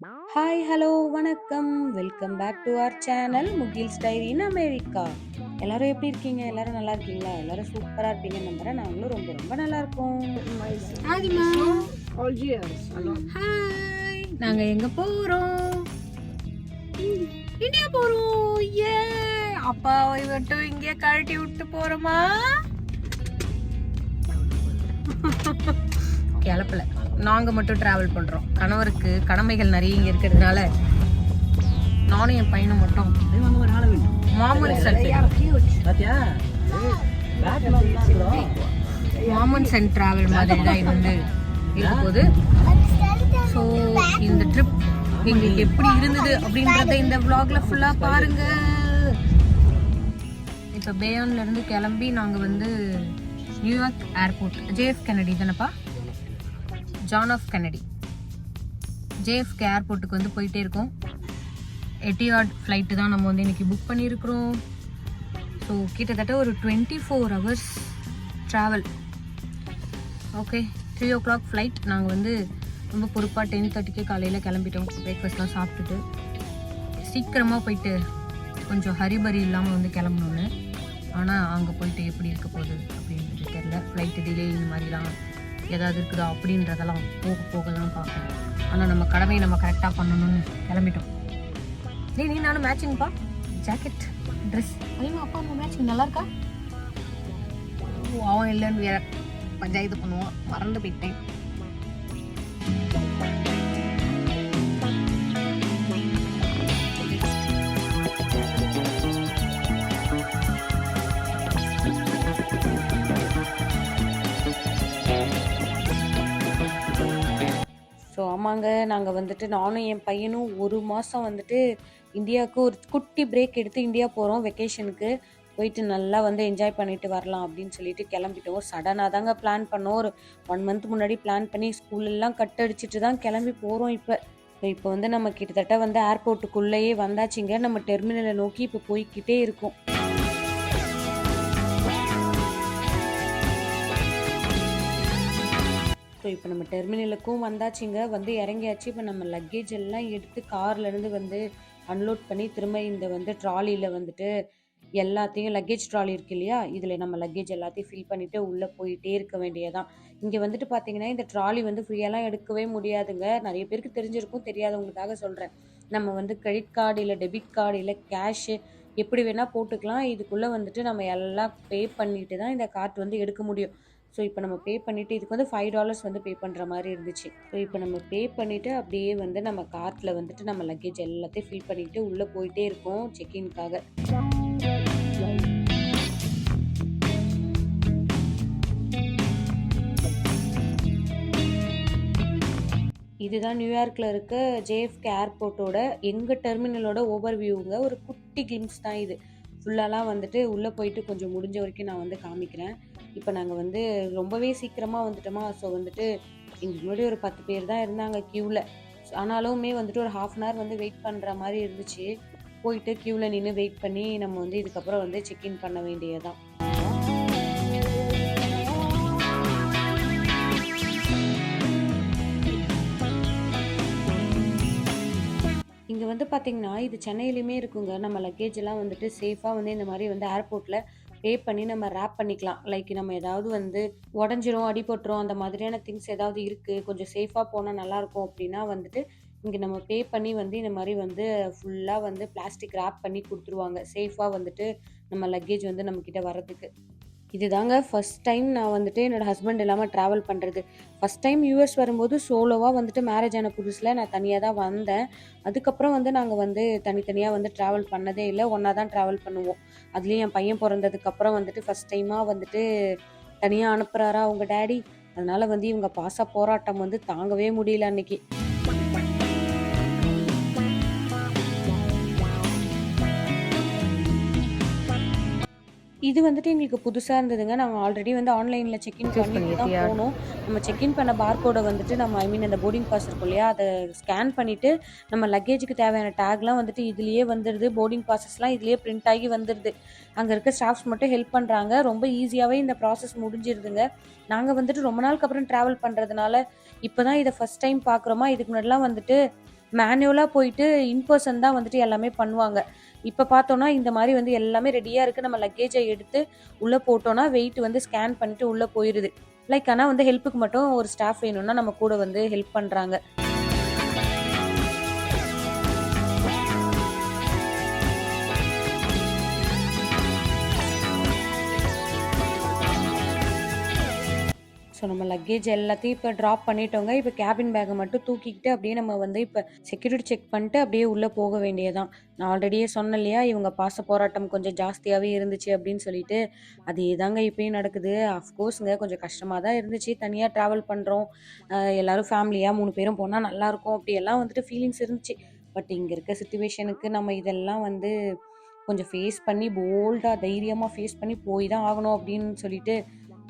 Hi hello வணக்கம். Welcome back to our channel Mugil style in America எல்லாரும் எப்படி இருக்கீங்க? எல்லாரும் நல்லா இருக்கீங்களா? எல்லாரும் சூப்பரா இருப்பீங்க நம்புறேன். நாங்களும் ரொம்ப ரொம்ப நல்லா இருக்கோம். ஹாய் நாங்க எங்க போறோம்? இந்தியா போறோம். ஏ அப்பாவை மட்டும் இங்கே கழட்டி விட்டு போறோமா? கிளப்பல. நாங்க மட்டும் டிராவல் பண்றோம். கணவருக்கு கடமைகள் நிறைய இங்க இருக்கிறதுனால நானும் என் பையனும் மட்டும். மாமன் Macron. மாமன்ஸ் அண்ட் டிராவல் மாதிரி தான் இது வந்து இருக்க போகுது ஸோ இந்த ட்ரிப் எங்களுக்கு எப்படி இருந்தது அப்படின்றத இந்த vlogல ஃபுல்லா பாருங்க. இப்போ பேயான்ல இருந்து கிளம்பி நாங்க வந்து New York airport JF Kennedy தானப்பா? ஜான் ஆஃப் கெனடி ஜேஎஃப்கே ஏர்போர்ட்டுக்கு வந்து போயிட்டே இருக்கோம். எட்டியாட் ஃப்ளைட்டு தான் நம்ம வந்து இன்றைக்கி புக் பண்ணியிருக்கிறோம். ஸோ கிட்டத்தட்ட ஒரு twenty four hours travel okay three o'clock flight நாங்கள் வந்து ரொம்ப பொறுப்பாக டென் தேர்ட்டிக்கே காலையில் கிளம்பிட்டோம். பிரேக்ஃபாஸ்ட்லாம் சாப்பிட்டுட்டு. சீக்கிரமாக போயிட்டு கொஞ்சம் ஹரிபரி இல்லாமல் வந்து கிளம்பணுன்னு ஆனால் அங்கே போயிட்டு எப்படி இருக்க போகுது அப்படின்றது தெரில ஃப்ளைட்டு டிலே இந்த மாதிரிலாம் ஏதாவது இருக்குதா அப்படின்றதெல்லாம் போக போக தான் பார்க்கணும் ஆனால் நம்ம கடமையை நம்ம கரெக்டாக பண்ணணும்னு கிளம்பிட்டோம். நீ நீ நானும் மேட்சிங்ப்பா ஜாக்கெட் ட்ரெஸ் ஐயோ அப்பா அம்மா மேட்சிங் நல்லா இருக்கா? ஓ, அவன் இல்லைன்னு வேற பஞ்சாயத்து பண்ணுவான். மறந்து போயிட்டேன். ஆமாங்க நாங்கள் வந்துட்டு நானும் என் பையனும் ஒரு மாதம் வந்துட்டு இந்தியாவுக்கு ஒரு குட்டி பிரேக் எடுத்து இந்தியா போகிறோம் வெக்கேஷனுக்கு போயிட்டு நல்லா வந்து என்ஜாய் பண்ணிட்டு வரலாம் அப்படின்னு சொல்லிட்டு கிளம்பிட்டோம். சடனாக தாங்க பிளான் பண்ணோம். ஒரு ஒன் மந்த் முன்னாடி பிளான் பண்ணி ஸ்கூலெல்லாம் கட் அடிச்சிட்டு தான் கிளம்பி போகிறோம் இப்போ. இப்போ வந்து நம்ம கிட்டத்தட்ட வந்து ஏர்போர்ட்டுக்குள்ளேயே வந்தாச்சுங்க. நம்ம டெர்மினலை நோக்கி இப்போ போய்க்கிட்டே இருக்கோம். இப்போ நம்ம டெர்மினலுக்கும் வந்தாச்சுங்க. வந்து இறங்கியாச்சு. இப்போ நம்ம லக்கேஜ் எல்லாம் எடுத்து கார்லேருந்து வந்து அன்லோட் பண்ணி திரும்ப இந்த வந்து ட்ராலியில் வந்துட்டு எல்லாத்தையும் லக்கேஜ் ட்ராலி இருக்கு இல்லையா? இதில் நம்ம லக்கேஜ் எல்லாத்தையும் ஃபில் பண்ணிவிட்டு உள்ளே போயிட்டே இருக்க வேண்டியதான் இங்கே வந்துட்டு பார்த்தீங்கன்னா இந்த ட்ராலி வந்து ஃப்ரீயெல்லாம் எடுக்கவே முடியாதுங்க. நிறைய பேருக்கு தெரிஞ்சிருக்கும் தெரியாதவங்களுக்காக சொல்கிறேன் நம்ம வந்து கிரெடிட் கார்டு இல்லை டெபிட் கார்டு இல்லை கேஷு எப்படி வேணால் போட்டுக்கலாம். இதுக்குள்ளே வந்துட்டு நம்ம எல்லாம் பே பண்ணிட்டு தான் இந்த கார்ட் வந்து எடுக்க முடியும். ஸோ இப்போ நம்ம பே பண்ணிவிட்டு இதுக்கு வந்து ஃபைவ் டாலர்ஸ் வந்து பே பண்ணுற மாதிரி இருந்துச்சு. ஸோ இப்போ நம்ம பே பண்ணிவிட்டு அப்படியே வந்து நம்ம கார்ட்டில் வந்துட்டு நம்ம லக்கேஜ் எல்லாத்தையும் ஃபில் பண்ணிவிட்டு உள்ளே போயிட்டே இருக்கோம் செக்இன்க்காக இதுதான் நியூயார்க்கில் இருக்க ஜேஎஃப்கே ஏர்போர்ட்டோட எங்கள் டெர்மினலோட ஓவர் வியூங்க ஒரு குட்டி கிளிம்ஸ் தான் இது. ஃபுல்லாலாம் வந்துட்டு உள்ளே போயிட்டு கொஞ்சம் முடிஞ்ச வரைக்கும் நான் வந்து காமிக்கிறேன். இப்போ நாங்கள் வந்து ரொம்பவே சீக்கிரமாக வந்துட்டோமா. ஸோ வந்துட்டு எங்களுக்கு முன்னாடி ஒரு பத்து பேர் தான் இருந்தாங்க க்யூவில் ஆனாலுமே வந்துட்டு ஒரு ஹாஃப் அன் ஹவர் வந்து வெயிட் பண்ணுற மாதிரி இருந்துச்சு. போயிட்டு க்யூவில் நின்று வெயிட் பண்ணி நம்ம வந்து இதுக்கப்புறம் வந்து செக்இன் பண்ண வேண்டியதான் இங்கே வந்து பார்த்தீங்கன்னா இது சென்னையிலுமே இருக்குங்க. நம்ம லக்கேஜ் எல்லாம் வந்துட்டு சேஃபாக வந்து இந்த மாதிரி வந்து ஏர்போர்ட்டில் பே பண்ணி நம்ம ரேப் பண்ணிக்கலாம். லைக் நம்ம ஏதாவது வந்து உடஞ்சிரும் அடிபட்டுரும் அந்த மாதிரியான திங்ஸ் ஏதாவது இருக்குது கொஞ்சம் சேஃபாக போனால் நல்லாயிருக்கும் அப்படின்னா வந்துட்டு இங்கே நம்ம பே பண்ணி வந்து இந்த மாதிரி வந்து ஃபுல்லாக வந்து பிளாஸ்டிக் ரேப் பண்ணி கொடுத்துருவாங்க. சேஃபாக வந்துட்டு நம்ம லக்கேஜ் வந்து நம்மக்கிட்ட வர்றதுக்கு. இதுதாங்க ஃபஸ்ட் டைம் நான் வந்துட்டு என்னோட ஹஸ்பண்ட் இல்லாமல் ட்ராவல் பண்ணுறது ஃபஸ்ட் டைம் யூஎஸ் வரும்போது சோலோவாக வந்துட்டு மேரேஜ் ஆன புதுசில் நான் தனியாக தான் வந்தேன். அதுக்கப்புறம் வந்து நாங்கள் வந்து தனித்தனியாக வந்து ட்ராவல் பண்ணதே இல்லை ஒன்றா தான் ட்ராவல் பண்ணுவோம். அதுலேயும் என் பையன் பிறந்ததுக்கப்புறம் வந்துட்டு ஃபஸ்ட் டைமாக வந்துட்டு தனியாக அனுப்புகிறாரா அவங்க டேடி அதனால் வந்து இவங்க பாச போராட்டம் வந்து தாங்கவே முடியல அன்னைக்கு. இது வந்துட்டு எங்களுக்கு புதுசாக இருந்ததுங்க. நாங்கள் ஆல்ரெடி வந்து ஆன்லைனில் செக்இன் பண்ணி தான் போனோம். நம்ம செக்இன் பண்ண பார்கோடை வந்துட்டு நம்ம ஐ மீன் அந்த போர்டிங் பாஸ் இருக்கும் இல்லையா அதை ஸ்கேன் பண்ணிவிட்டு நம்ம லக்கேஜுக்கு தேவையான டேக்லாம் வந்துட்டு இதுலேயே வந்துடுது போர்டிங் பாசஸ்லாம் இதுலேயே பிரிண்ட் ஆகி வந்துடுது அங்கே இருக்க ஸ்டாஃப்ஸ் மட்டும் ஹெல்ப் பண்ணுறாங்க ரொம்ப ஈஸியாகவே இந்த ப்ராசஸ் முடிஞ்சிருதுங்க. நாங்கள் வந்துட்டு ரொம்ப நாளுக்கு அப்புறம் ட்ராவல் பண்ணுறதுனால இப்போ தான் இதை ஃபஸ்ட் டைம் பார்க்குறோமா இதுக்கு முன்னாடிலாம் வந்துட்டு மேனுவலாக போயிட்டு இன்பர்சன் தான் வந்துட்டு எல்லாமே பண்ணுவாங்க. இப்போ பார்த்தோன்னா இந்த மாதிரி வந்து எல்லாமே ரெடியாக இருக்குது நம்ம லக்கேஜை எடுத்து உள்ளே போட்டோன்னா வெயிட் வந்து ஸ்கேன் பண்ணிட்டு உள்ளே போயிடுது லைக் ஆனால் வந்து ஹெல்ப்புக்கு மட்டும் ஒரு ஸ்டாஃப் வேணும்னா நம்ம கூட வந்து ஹெல்ப் பண்ணுறாங்க ஸோ நம்ம லக்கேஜ் எல்லாத்தையும் இப்போ ட்ராப் பண்ணிட்டோங்க. இப்போ கேபின் பேக்கை மட்டும் தூக்கிக்கிட்டு அப்படியே நம்ம வந்து இப்போ செக்யூரிட்டி செக் பண்ணிட்டு அப்படியே உள்ளே போக வேண்டியதான் நான் ஆல்ரெடியே சொன்னேன் இல்லையா? இவங்க பாச போராட்டம் கொஞ்சம் ஜாஸ்தியாகவே இருந்துச்சு அப்படின்னு சொல்லிட்டு. அதே தாங்க இப்பயும் நடக்குது. அஃப்கோர்ஸுங்க கொஞ்சம் கஷ்டமாக தான் இருந்துச்சு தனியாக ட்ராவல் பண்ணுறோம் எல்லாரும் ஃபேமிலியாக மூணு பேரும் போனால் நல்லாயிருக்கும் அப்படியெல்லாம் வந்துட்டு ஃபீலிங்ஸ் இருந்துச்சு. பட் இங்கே இருக்க சுச்சுவேஷனுக்கு நம்ம இதெல்லாம் வந்து கொஞ்சம் ஃபேஸ் பண்ணி போல்டாக தைரியமாக ஃபேஸ் பண்ணி போய் தான் ஆகணும் அப்படின்னு சொல்லிட்டு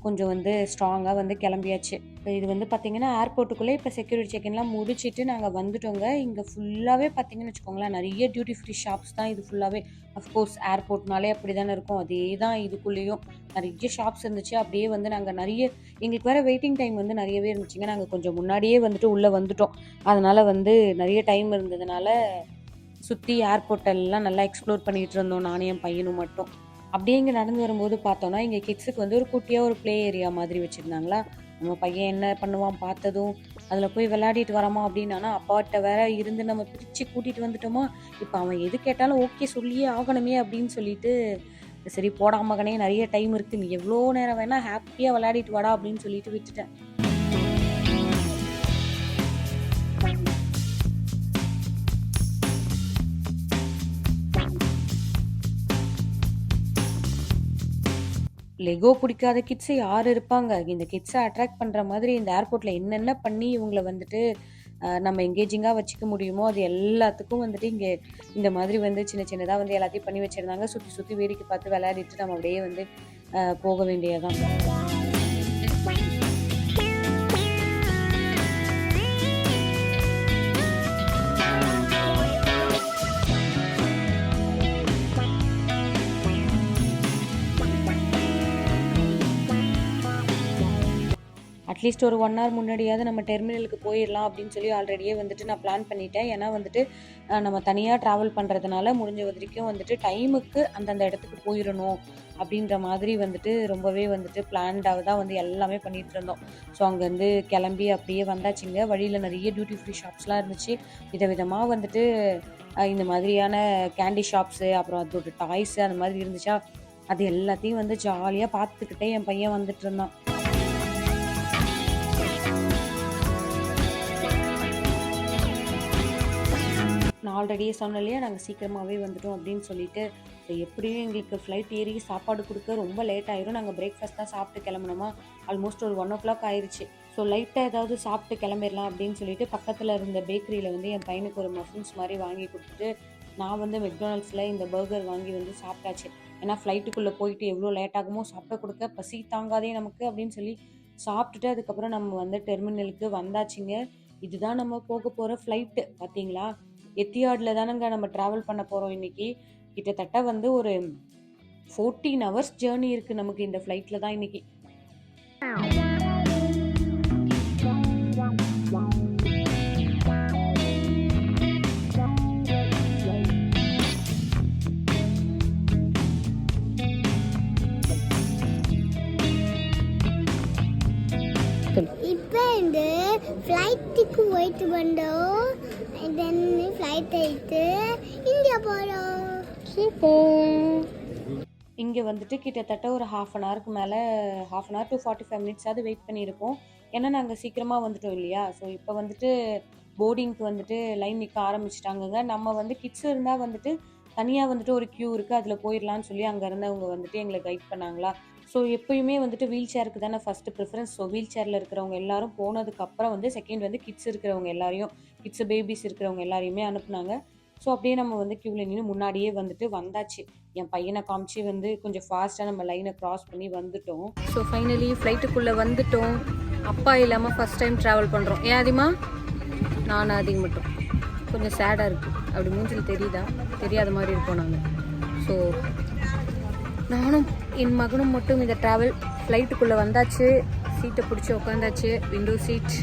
கொஞ்சம் வந்து ஸ்ட்ராங்காக வந்து கிளம்பியாச்சு. இப்போ இது வந்து பார்த்தீங்கன்னா ஏர்போர்ட்டுக்குள்ளே இப்போ செக்யூரிட்டி செக்இன்லாம் முடிச்சிட்டு நாங்கள் வந்துட்டோங்க. இங்கே ஃபுல்லாகவே பார்த்தீங்கன்னு வச்சுக்கோங்களேன் நிறைய டியூட்டி ஃப்ரீ ஷாப்ஸ் தான் இது ஃபுல்லாகவே அஃப்கோர்ஸ் ஏர்போர்ட்னாலே அப்படி தானே இருக்கும். அதே தான் இதுக்குள்ளேயும் நிறைய ஷாப்ஸ் இருந்துச்சு. அப்படியே வந்து நாங்கள் நிறைய எங்களுக்கு வேறு வெயிட்டிங் டைம் வந்து நிறையவே இருந்துச்சுங்க. நாங்கள் கொஞ்சம் முன்னாடியே வந்துட்டு உள்ளே வந்துட்டோம். அதனால் வந்து நிறைய டைம் இருந்ததுனால சுற்றி ஏர்போர்ட் எல்லாம் நல்லா எக்ஸ்ப்ளோர் பண்ணிகிட்டு இருந்தோம். நானும் என் பையனும் மட்டும். அப்படியே இங்கே நடந்து வரும்போது பார்த்தோன்னா இங்கே கிட்ஸுக்கு வந்து ஒரு குட்டியாக ஒரு ப்ளே ஏரியா மாதிரி வச்சுருந்தாங்களா? நம்ம பையன் என்ன பண்ணுவான் பார்த்ததும் அதில் போய் விளையாடிட்டு வராமா அப்படின்னா. அப்பாட்ட வேற இருந்து நம்ம பிரித்து கூட்டிகிட்டு வந்துட்டோமா? இப்போ அவன் எது கேட்டாலும் ஓகே சொல்லியே ஆகணுமே அப்படின்னு சொல்லிட்டு சரி போடாமகனே நிறைய டைம் இருக்குது நீ எவ்வளோ நேரம் வேணால் ஹாப்பியாக விளையாடிட்டு வாடா அப்படின்னு சொல்லிட்டு விட்டுட்டேன். லெகோ பிடிக்காத கிட்ஸு யார் இருப்பாங்க? இந்த கிட்ஸை அட்ராக்ட் பண்ணுற மாதிரி இந்த ஏர்போர்ட்டில் என்னென்ன பண்ணி இவங்களை வந்துட்டு நம்ம எங்கேஜிங்காக வச்சுக்க முடியுமோ அது எல்லாத்துக்கும் வந்துட்டு இங்கே இந்த மாதிரி வந்து சின்ன சின்னதாக வந்து எல்லாத்தையும் பண்ணி வச்சுருந்தாங்க. சுற்றி சுற்றி வேடிக்கை பார்த்து விளையாடிட்டு நம்ம அப்படியே வந்து போக வேண்டியதான் அட்லீஸ்ட் ஒரு ஒன் ஹவர் முன்னாடியாவது நம்ம டெர்மினலுக்கு போயிடலாம் அப்படின்னு சொல்லி ஆல்ரெடியே வந்துட்டு நான் பிளான் பண்ணிட்டேன். ஏன்னா வந்துட்டு நம்ம தனியாக ட்ராவல் பண்ணுறதுனால முடிஞ்ச வரைக்கும் வந்துட்டு டைமுக்கு அந்தந்த இடத்துக்கு போயிடணும் அப்படின்ற மாதிரி வந்துட்டு ரொம்பவே வந்துட்டு பிளான்டாக தான் வந்து எல்லாமே பண்ணிகிட்டு இருந்தோம். ஸோ அங்கேருந்து கிளம்பி அப்படியே வந்தாச்சுங்க. வழியில் நிறைய டியூட்டி ஃப்ரீ ஷாப்ஸ்லாம் இருந்துச்சு. விதவிதமாக வந்துட்டு இந்த மாதிரியான கேண்டி ஷாப்ஸு அப்புறம் அதோட டாய்ஸு அந்த மாதிரி இருந்துச்சா? அது எல்லாத்தையும் வந்து ஜாலியாக பார்த்துக்கிட்டே என் பையன் வந்துட்டு இருந்தான். ஆல்ரெடியே சொன்னேன் இல்லையா நாங்கள் சீக்கிரமாகவே வந்துட்டோம் அப்படின்னு சொல்லிட்டு so எப்படியும் எங்களுக்கு ஃப்ளைட் ஏறி சாப்பாடு கொடுக்க ரொம்ப லேட் ஆயிரும். நாங்கள் பிரேக்ஃபாஸ்ட் தான் சாப்பிட்டு கிளம்பணுமா ஆல்மோஸ்ட் ஒரு ஒன் ஓ கிளாக் ஆயிடுச்சு ஸோ லைட்டாக ஏதாவது சாப்பிட்டு கிளம்பிடலாம் அப்படின்னு சொல்லிட்டு பக்கத்தில் இருந்த பேக்கரியில் வந்து என் பையனுக்கு ஒரு மஃபின்ஸ் மாதிரி வாங்கி கொடுத்துட்டு நான் வந்து மெக்டானல்ட்ஸில் இந்த பர்கர் வாங்கி வந்து சாப்பிட்டாச்சு. ஏன்னா ஃப்ளைட்டுக்குள்ளே போயிட்டு எவ்வளோ லேட் ஆகுமோ சாப்பிட கொடுக்க பசி தாங்காதே நமக்கு அப்படின்னு சொல்லி சாப்பிட்டுட்டு அதுக்கப்புறம் நம்ம வந்து டெர்மினலுக்கு வந்தாச்சுங்க. இதுதான் நம்ம போக போகிற ஃப்ளைட்டு பார்த்தீங்களா எத்தியாடில் தானங்க நம்ம ட்ராவல் பண்ண போகிறோம் இன்னைக்கு. கிட்டத்தட்ட வந்து ஒரு ஃபோர்டீன் ஹவர்ஸ் ஜேர்னி இருக்குது நமக்கு இந்த ஃப்ளைட்டில் தான் இன்னைக்கு. ஃப்ளைட்டுக்கு போயிட்டு வந்தோம். தென் ஃப்ளைட் ஆயிட்டு இந்தியா போகிறோம் இங்கே வந்துட்டு கிட்டத்தட்ட ஒரு ஹாஃப் அன் ஹவருக்கு மேலே half an hour two forty five மினிட்ஸாவது wait பண்ணியிருக்கோம் ஏன்னா நாங்கள் சீக்கிரமாக வந்துட்டோம் இல்லையா? ஸோ இப்போ வந்துட்டு போர்டிங்க்கு வந்துட்டு லைன் நிற்க ஆரம்பிச்சிட்டாங்கங்க. நம்ம வந்து கிட்ஸ் இருந்தால் வந்துட்டு தனியாக வந்துட்டு ஒரு க்யூ இருக்குது அதில் போயிடலான்னு சொல்லி அங்கே இருந்தவங்க வந்துட்டு எங்களை கைட் பண்ணாங்களா? ஸோ எப்பயுமே வந்துட்டு வீல் சேருக்கு தானே ஃபஸ்ட்டு ப்ரிஃபரன்ஸ் ஸோ வீல் சேரில் இருக்கிறவங்க எல்லாரும் போனதுக்கப்புறம் வந்து செகண்ட் வந்து கிட்ஸ் இருக்கிறவங்க எல்லாரையும் கிட்ஸ் பேபிஸ் இருக்கிறவங்க எல்லாரையுமே அனுப்புனாங்க. ஸோ அப்படியே நம்ம வந்து க்யூவில் நின்று முன்னாடியே வந்துட்டு வந்தாச்சு. என் பையனை காமிச்சு வந்து கொஞ்சம் ஃபாஸ்ட்டாக நம்ம லைனை க்ராஸ் பண்ணி வந்துட்டோம். ஸோ ஃபைனலி ஃப்ளைட்டுக்குள்ளே வந்துட்டோம். அப்பா இல்லாமல் ஃபஸ்ட் டைம் ட்ராவல் பண்ணுறோம் ஏன் அதிகமா நான் அதிகம் மட்டும். கொஞ்சம் சேடாக இருக்குது அப்படி மூஞ்சில் தெரியுதா? தெரியாத மாதிரி இருப்போம் நாங்கள் ஸோ நானும் என் மகனும் மட்டும் இந்த ட்ராவல் ஃப்ளைட்டுக்குள்ளே வந்தாச்சு. சீட்டை பிடிச்சி உட்காந்தாச்சு விண்டோ சீட்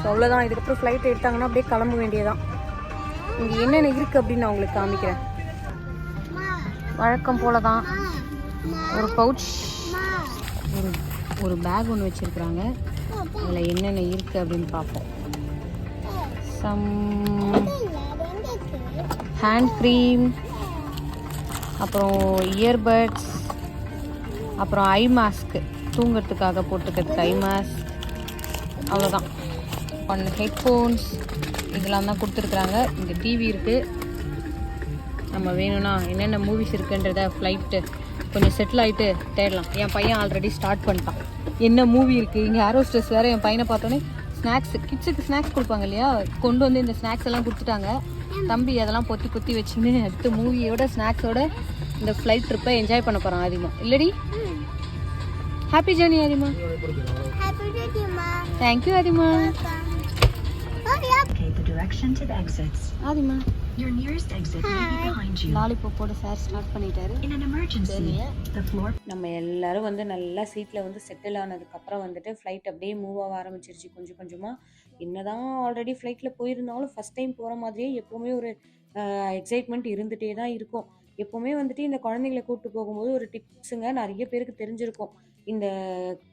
ஸோ அவ்வளோதான் இதுக்கப்புறம் ஃப்ளைட் எடுத்தாங்கன்னா அப்படியே கிளம்ப வேண்டியதான் இங்கே என்னென்ன இருக்குது அப்படின்னு நான் உங்களுக்கு காமிக்கிறேன். வழக்கம் போல தான் ஒரு பவுச் ஒரு ஒரு பேக் ஒன்று வச்சுருக்குறாங்க. அதில் என்னென்ன இருக்குது அப்படின்னு பார்ப்போம். சம் ஹேண்ட் க்ரீம் அப்புறம் இயர்பட்ஸ் அப்புறம் ஐ மாஸ்க்கு தூங்கிறதுக்காக போட்டுக்கிறதுக்கு ஐ மாஸ்க் அவ்வளோதான் ஒன் ஹெட்ஃபோன்ஸ் இதெல்லாம் தான் கொடுத்துருக்குறாங்க. இங்கே டிவி இருக்குது நம்ம வேணும்னா என்னென்ன மூவிஸ் இருக்குன்றத ஃப்ளைட்டு கொஞ்சம் செட்டில் ஆகிட்டு தேடலாம். என் பையன் ஆல்ரெடி ஸ்டார்ட் பண்ணிட்டான். என்ன மூவி இருக்குது இங்கே ஏரோ ஸ்ட்ரெஸ் வேறு என் பையனை பார்த்தோன்னே ஸ்நாக்ஸ் கிட்ஸுக்கு ஸ்நாக்ஸ் கொடுப்பாங்க இல்லையா கொண்டு வந்து இந்த ஸ்நாக்ஸ் எல்லாம் கொடுத்துட்டாங்க. தம்பி அதெல்லாம் பொத்தி பொத்தி வச்சுன்னு அடுத்து மூவியோட ஸ்நாக்ஸோட இந்த ஃப்ளைட் ட்ரிப்பை என்ஜாய் பண்ண போகிறான் ஆதிமா. இல்லடி? ஹாப்பி ஜேர்னி ஆதிமா. Happy birthday, Ma. Thank you ஆதிமா. Oh, Your nearest exit may be behind you. லாலிபாப்போட சார் ஸ்டார்ட் பண்ணிட்டாரு. In an emergency, the floor நம்ம எல்லாரும் வந்து நல்லா சீட்டில் வந்து செட்டில் ஆனதுக்கப்புறம் வந்துட்டு ஃப்ளைட் அப்படியே மூவ் ஆக ஆரம்பிச்சிருச்சு. கொஞ்சம் கொஞ்சமாக என்னதான் ஆல்ரெடி ஃப்ளைட்டில் போயிருந்தாலும் ஃபஸ்ட் டைம் போகிற மாதிரியே எப்போவுமே ஒரு எக்ஸைட்மெண்ட் இருந்துகிட்டே தான் இருக்கும். எப்போவுமே வந்துட்டு இந்த குழந்தைங்கள கூப்பிட்டு போகும்போது ஒரு டிப்ஸுங்க நிறைய பேருக்கு தெரிஞ்சிருக்கும். இந்த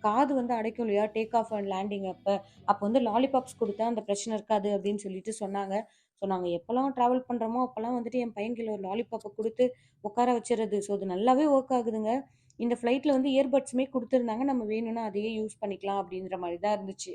காது வந்து அடைக்கும் இல்லையா? டேக் ஆஃப் அண்ட் லேண்டிங் அப்போ. அப்போ வந்து லாலிபாப்ஸ் கொடுத்தா அந்த பிரச்சனை இருக்காது அப்படின்னு சொல்லிட்டு சொன்னாங்க. ஸோ நாங்கள் எப்போல்லாம் ட்ராவல் பண்ணுறோமோ அப்போல்லாம் வந்துட்டு என் பையன் கீழே ஒரு லாலிபாப்பை கொடுத்து உட்கார வச்சிடுறது ஸோ அது நல்லாவே ஒர்க் ஆகுதுங்க. இந்த ஃப்ளைட்டில் வந்து இயர்பட்ஸுமே கொடுத்துருந்தாங்க. நம்ம வேணும்னா அதையே யூஸ் பண்ணிக்கலாம் அப்படின்ற மாதிரி தான் இருந்துச்சு.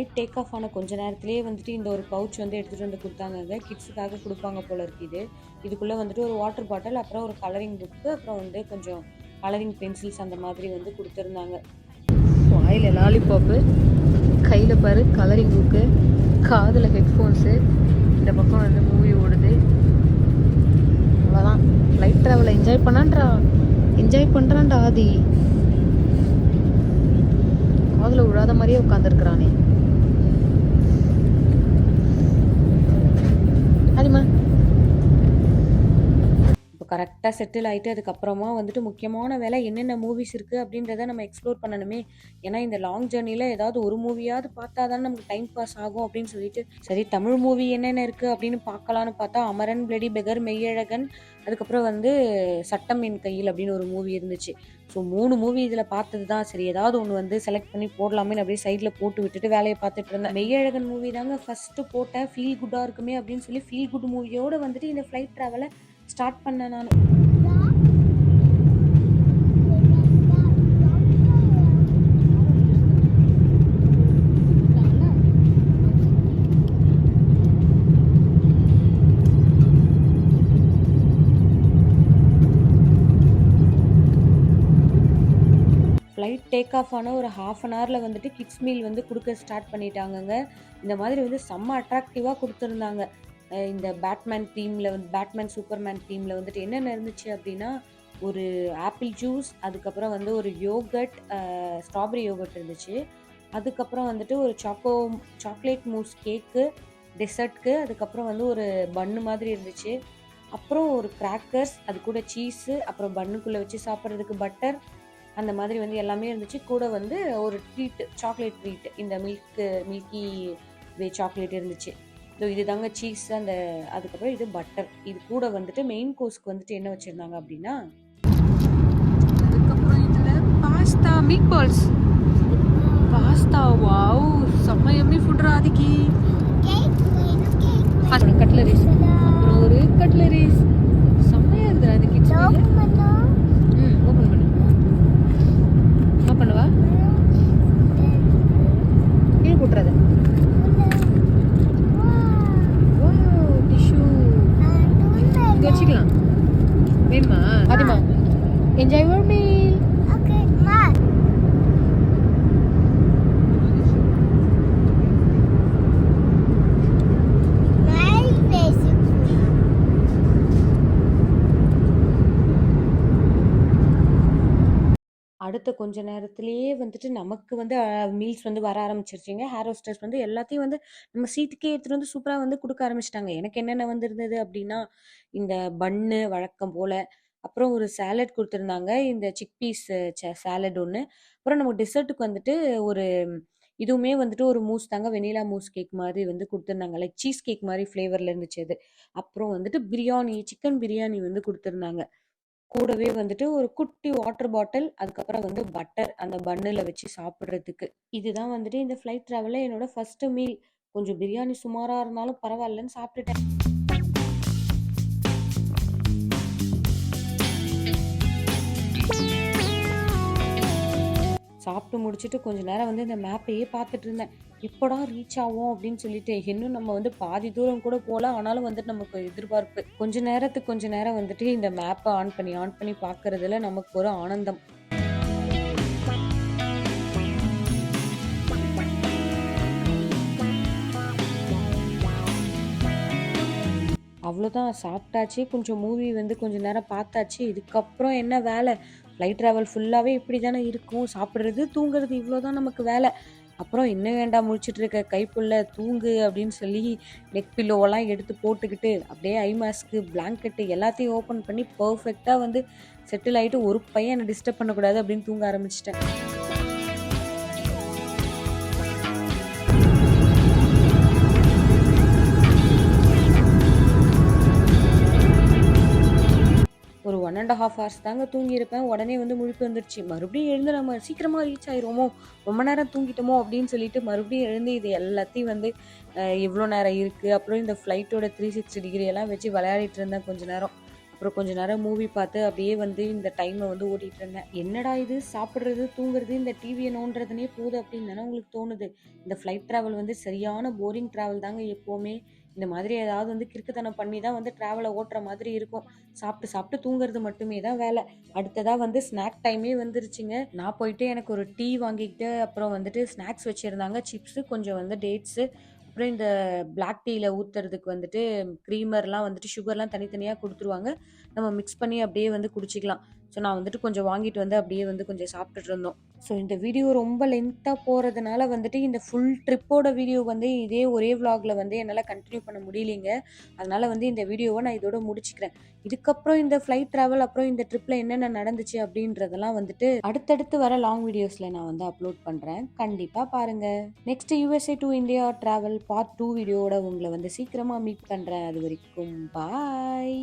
ஃப்ளைட் டேக் ஆஃப் ஆன கொஞ்ச நேரத்துலேயே வந்துட்டு இந்த ஒரு பவுச் வந்து எடுத்துகிட்டு வந்து கொடுத்தாங்க. கிட்ஸுக்காக கொடுப்பாங்க போல இருக்கு இது. இதுக்குள்ளே வந்துட்டு ஒரு வாட்டர் பாட்டில் அப்புறம் ஒரு கலரிங் புக்கு அப்புறம் வந்து கொஞ்சம் கலரிங் பென்சில்ஸ் அந்த மாதிரி வந்து கொடுத்துருந்தாங்க. வாயில் லாலிபாப்பு கையில் பாரு கலரிங் புக்கு காதில் ஹெட்ஃபோன்ஸு இந்த பக்கம் வந்து மூவி ஓடுது. அவ்வளோதான் ஃப்ளைட் ட்ராவலை என்ஜாய் பண்ணான்றா? என்ஜாய் பண்ணுறான்டா ஆதி. காதில் விழாத மாதிரியே உட்காந்துருக்குறானே ஆதிமா இப்போ கரெக்டாக செட்டில் ஆகிட்டு அதுக்கப்புறமா வந்துட்டு முக்கியமான வேலை என்னென்ன மூவிஸ் இருக்குது அப்படின்றத நம்ம எக்ஸ்ப்ளோர் பண்ணணுமே. ஏன்னா இந்த லாங் ஜேர்னியில் ஏதாவது ஒரு மூவியாவது பார்த்தா தானே நமக்கு டைம் பாஸ் ஆகும் அப்படின்னு சொல்லிட்டு சரி தமிழ் மூவி என்னென்ன இருக்குது அப்படின்னு பார்க்கலான்னு பார்த்தா அமரன் பிளடி பெகர் மெய்யழகன் அதுக்கப்புறம் வந்து சட்டம் என் கையில் அப்படின்னு ஒரு மூவி இருந்துச்சு. ஸோ மூணு மூவி இதில் பார்த்தது தான். சரி ஏதாவது ஒன்று வந்து செலக்ட் பண்ணி போடலாமேன்னு அப்படியே சைடில் போட்டு விட்டுட்டு வேலையை பார்த்துட்டு இருந்தேன். மெய்யழகன் மூவி தாங்க ஃபஸ்ட்டு போட்டேன் ஃபீல் குட்டாக இருக்குமே அப்படின்னு சொல்லி ஃபீல் குட் மூவியோடு வந்துட்டு இந்த ஃப்ளைட் ட்ராவலை ஸ்டார்ட் பண்ணேன் நான். ஃப்ளைட் டேக் ஆஃப் ஆன ஒரு ஹாஃப் அன் ஹவரில் வந்துட்டு கிட்ஸ் மீல் வந்து கொடுக்க ஸ்டார்ட் பண்ணிட்டாங்கங்க. இந்த மாதிரி வந்து செம்ம அட்ராக்டிவாக கொடுத்துருந்தாங்க. இந்த பேட்மேன் தீமில் வந்து பேட்மேன் சூப்பர்மேன் தீமில் வந்துட்டு என்னென்ன இருந்துச்சு அப்படின்னா ஒரு ஆப்பிள் ஜூஸ் அதுக்கப்புறம் வந்து ஒரு யோகட் ஸ்ட்ராபெரி யோகட் இருந்துச்சு. அதுக்கப்புறம் வந்துட்டு ஒரு சாக்கோ சாக்லேட் மூஸ் கேக்கு டெசர்ட்க்கு அதுக்கப்புறம் வந்து ஒரு பன்னு மாதிரி இருந்துச்சு. அப்புறம் ஒரு கிராக்கர்ஸ் அது கூட சீஸு அப்புறம் பன்னுக்குள்ளே வச்சு சாப்பிட்றதுக்கு பட்டர் அந்த மாதிரி வந்து எல்லாமே இருந்துச்சு. கூட வந்து ஒரு ட்ரீட் சாக்லேட் ட்ரீட் இந்த மில்க்கு மில்கி வே சாக்லேட் இருந்துச்சு. இது தாங்க சீஸ் அந்த அதுக்கப்புறம் இது பட்டர் இது கூட வந்துட்டு மெயின் கோர்ஸ்க்கு வந்துட்டு என்ன வச்சுருந்தாங்க அப்படின்னா அதுக்கப்புறம் இதில் pasta meat balls pasta wow செம்ம எம்மி ஃபுட் ராதிக்கு கட்லரிஸ் அப்புறம் ஒரு கட்லரிஸ் செம்மையா இருக்குது அது கிட்ஸ் ம் ஓப்பன் பண்ணு. என்ன பண்ணுவா? கீழே போட்டுறாத டிஷ்யூ இங்கே வச்சுக்கலாம் வேணுமா அதிமா என்ஜாய் யுவர் மீல் அடுத்த கொஞ்ச நேரத்திலேயே வந்துட்டு நமக்கு வந்து மீல்ஸ் வந்து வர ஆரம்பிச்சிருச்சிங்க. ஹேர் ஹோஸ்டர்ஸ் வந்து எல்லாத்தையும் வந்து நம்ம சீட்டுக்கே எடுத்துகிட்டு வந்து சூப்பராக வந்து கொடுக்க ஆரம்பிச்சிட்டாங்க. எனக்கு என்னென்ன வந்திருந்தது அப்படின்னா இந்த பன்னு வழக்கம் போல். அப்புறம் ஒரு சாலட் கொடுத்துருந்தாங்க. இந்த சிக் பீஸ் சேலட் ஒன்று அப்புறம் நமக்கு டெசர்ட்டுக்கு வந்துட்டு ஒரு இதுவுமே வந்துட்டு ஒரு மூஸ் தாங்க. வெனிலா மூஸ் கேக் மாதிரி வந்து கொடுத்துருந்தாங்க. லைக் சீஸ் கேக் மாதிரி ஃப்ளேவரில் இருந்துச்சு அது. அப்புறம் வந்துட்டு பிரியாணி சிக்கன் பிரியாணி வந்து கொடுத்துருந்தாங்க. கூடவே வந்துட்டு ஒரு குட்டி வாட்டர் பாட்டில் அதுக்கப்புறம் வந்து பட்டர் அந்த பன்னில் வச்சு சாப்பிட்றதுக்கு. இதுதான் வந்துட்டு இந்த ஃப்ளைட் ட்ராவலில் என்னோட ஃபஸ்ட்டு மீல் கொஞ்சம் பிரியாணி சுமாராக இருந்தாலும் பரவாயில்லன்னு சாப்பிட்டுட்டேன். சாப்பிட்டு முடிச்சுட்டு கொஞ்ச நேரம் வந்து இந்த மேப்பையே பார்த்துட்டு இருந்தேன். எப்படா ரீச் ஆகும் அப்படின்னு சொல்லிட்டு இன்னும் நம்ம வந்து பாதி தூரம் கூட போகலாம் ஆனாலும் வந்துட்டு நமக்கு எதிர்பார்ப்பு. கொஞ்ச நேரத்துக்கு கொஞ்ச நேரம் வந்துட்டு இந்த மேப்பை ஆன் பண்ணி ஆன் பண்ணி பார்க்கறதுல நமக்கு ஒரு ஆனந்தம். அவ்வளோதான் சாப்பிட்டாச்சு. கொஞ்சம் மூவி வந்து கொஞ்ச நேரம் பார்த்தாச்சு. இதுக்கப்புறம் என்ன வேலை? ஃப்ளைட் ட்ராவல் ஃபுல்லாகவே இப்படி தானே இருக்கும். சாப்பிட்றது தூங்குறது இவ்வளோ தான் நமக்கு வேலை. அப்புறம் என்ன வேண்டாம் முடிச்சுட்டு இருக்க? கைப்புள்ள தூங்கு அப்படின்னு சொல்லி நெக் பில்லோவெல்லாம் எடுத்து போட்டுக்கிட்டு அப்படியே ஐ மாஸ்க்கு பிளாங்கெட்டு எல்லாத்தையும் ஓப்பன் பண்ணி பர்ஃபெக்டாக வந்து செட்டில் ஆகிட்டு ஒரு பையன் என்னை டிஸ்டர்ப் பண்ணக்கூடாது அப்படின்னு தூங்க ஆரம்பிச்சிட்டேன். அண்ட் ஹாஃப் ஹவர்ஸ் தாங்க தூங்கியிருப்பேன். உடனே வந்து முழிப்பு வந்துருச்சு. மறுபடியும் எழுந்து நம்ம சீக்கிரமாக ரீச் ஆயிடுவோமோ ரொம்ப நேரம் தூங்கிட்டோமோ? அப்படின்னு சொல்லிட்டு மறுபடியும் எழுந்து இது எல்லாத்தையும் வந்து இவ்வளோ எவ்வளோ நேரம் இருக்குது அப்புறம் இந்த ஃப்ளைட்டோட த்ரீ சிக்ஸ்டி டிகிரி எல்லாம் வச்சு விளையாடிட்டு இருந்தேன் கொஞ்ச நேரம். அப்புறம் கொஞ்ச நேரம் மூவி பார்த்து அப்படியே வந்து இந்த டைமை வந்து ஓட்டிகிட்டு இருந்தேன். என்னடா இது? சாப்பிட்றது தூங்குறது இந்த டிவியை நோண்டுறதுனே போதும் அப்படின்னு தானே உங்களுக்கு தோணுது. இந்த ஃப்ளைட் ட்ராவல் வந்து சரியான போரிங் ட்ராவல் தாங்க எப்போவுமே. இந்த மாதிரி ஏதாவது வந்து கிறுக்குத்தனம் பண்ணி தான் வந்து ட்ராவலை ஓட்டுற மாதிரி இருக்கும். சாப்பிட்டு சாப்பிட்டு தூங்குறது மட்டுமே தான் வேலை. அடுத்ததாக வந்து ஸ்நாக் டைமே வந்துருச்சுங்க. நான் போயிட்டு எனக்கு ஒரு டீ வாங்கிக்கிட்டு அப்புறம் வந்துட்டு ஸ்நாக்ஸ் வச்சுருந்தாங்க. சிப்ஸு கொஞ்சம் வந்து டேட்ஸு அப்புறம் இந்த பிளாக் டீயில் ஊற்றுறதுக்கு வந்துட்டு க்ரீமர்லாம் வந்துட்டு சுகர்லாம் தனித்தனியாக கொடுத்துருவாங்க. நம்ம மிக்ஸ் பண்ணி அப்படியே வந்து குடிச்சிக்கலாம். ஸோ நான் வந்துட்டு கொஞ்சம் வாங்கிட்டு வந்து அப்படியே வந்து கொஞ்சம் சாப்பிட்டுட்டு இருந்தோம் ஸோ இந்த வீடியோ ரொம்ப லென்த்தாக போகிறதுனால வந்துட்டு இந்த ஃபுல் ட்ரிப்போட வீடியோ வந்து இதே ஒரே vlogல வந்து என்னால் கண்டினியூ பண்ண முடியலைங்க. அதனால் வந்து இந்த வீடியோவை நான் இதோட முடிச்சுக்கிறேன். இதுக்கப்புறம் இந்த ஃப்ளைட் ட்ராவல் அப்புறம் இந்த ட்ரிப்பில் என்னென்ன நடந்துச்சு அப்படின்றதெல்லாம் வந்துட்டு அடுத்தடுத்து வர லாங் வீடியோஸில் நான் வந்து அப்லோட் பண்ணுறேன் கண்டிப்பாக பாருங்கள் next USA to India travel part two வீடியோவோட உங்களை வந்து சீக்கிரமாக மீட் பண்ணுறேன் அது வரைக்கும் பாய்